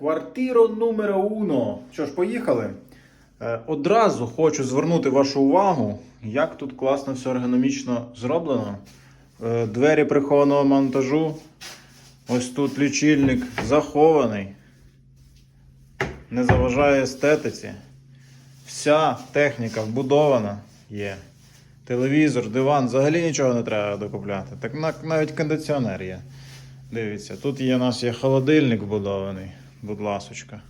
Квартиро номер уно. Що ж, поїхали. Е, Одразу хочу звернути вашу увагу, як тут класно все ергономічно зроблено. Е, Двері прихованого монтажу. Ось тут лічильник захований. Не заважає естетиці. Вся техніка вбудована є. Телевізор, диван, взагалі нічого не треба докупляти. Так навіть кондиціонер є. Дивіться, тут є у нас є холодильник вбудований, будь ласочка.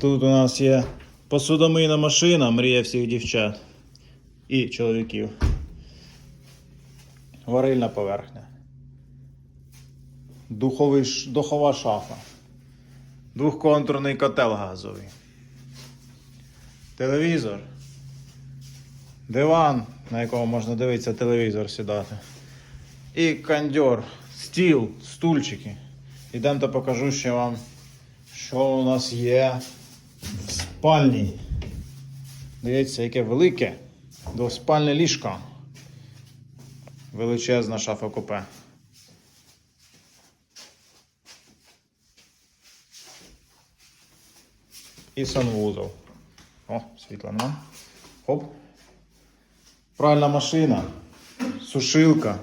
Тут у нас є посудомийна машина, мрія всіх дівчат і чоловіків. Варильна поверхня. Духовий, духова шафа. Двохконтурний котел газовий. Телевізор. Диван, на якому можна дивитися телевізор сідати. І кондьор, стіл, стульчики. Ідемте покажу ще вам, що у нас є в спальні. Дивіться, яке велике двоспальне ліжко. Величезна шафа купе. І санвузол. О, світла нема. Хоп. Пральна машина, сушилка,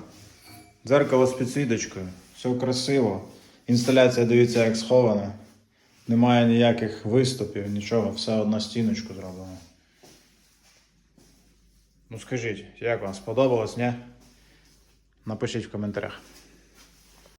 дзеркало з підсвіточкою. Все красиво. Інсталяція, дивіться, як схована. Немає ніяких виступів, нічого, все одна стіночку зроблено. Ну скажіть, як вам сподобалось, ні? Напишіть в коментарях.